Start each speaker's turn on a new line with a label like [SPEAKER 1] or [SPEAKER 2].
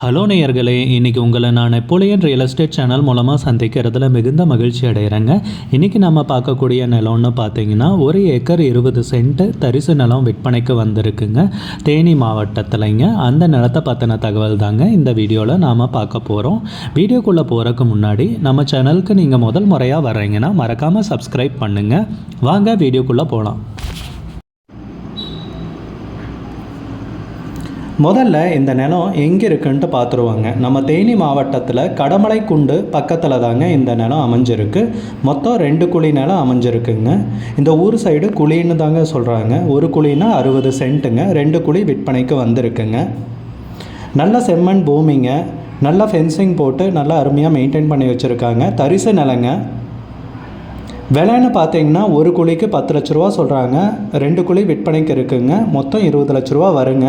[SPEAKER 1] Hello நேயர்களே இன்றைக்கி உங்களை நான் நெப்போலியன் ரியல் எஸ்டேட் சேனல் மூலமாக சந்திக்கிறதுல மிகுந்த மகிழ்ச்சி அடைகிறேங்க இன்றைக்கி நம்ம பார்க்கக்கூடிய நிலம்னு பார்த்தீங்கன்னா ஒரு ஏக்கர் இருபது சென்ட்டு தரிசு நிலம் விற்பனைக்கு வந்திருக்குங்க. தேனி மாவட்டத்திலைங்க. அந்த நிலத்தை பற்றின தகவல் தாங்க இந்த வீடியோவில் நாம் பார்க்க போகிறோம் வீடியோக்குள்ளே போகிறதுக்கு முன்னாடி நம்ம சேனலுக்கு நீங்கள் முதல் முறையாக வர்றீங்கன்னா மறக்காமல் சப்ஸ்கிரைப் பண்ணுங்கள் வாங்க வீடியோக்குள்ளே போகலாம் முதல்ல இந்த நிலம் எங்கே இருக்குன்ட்டு பார்த்துருவாங்க நம்ம தேனி மாவட்டத்தில் கடமலைக்குண்டு பக்கத்தில் தாங்க இந்த நிலம் அமைஞ்சிருக்கு. மொத்தம் ரெண்டு குழி நிலம் அமைஞ்சிருக்குங்க. இந்த ஊர் சைடு குழின்னு தாங்க சொல்கிறாங்க ஒரு குழினா அறுபது சென்ட்டுங்க. ரெண்டு குழி விற்பனைக்கு வந்திருக்குங்க. நல்ல செம்மண் பூமிங்க. நல்ல ஃபென்சிங் போட்டு நல்லா அருமையாக மெயின்டைன் பண்ணி வச்சுருக்காங்க. தரிசு நிலங்க. விலைன்னு பார்த்தீங்கன்னா ஒரு குழிக்கு பத்து லட்ச ரூபா சொல்கிறாங்க ரெண்டு குழி விற்பனைக்கு இருக்குங்க. மொத்தம் இருபது லட்ச ரூபா வருங்க.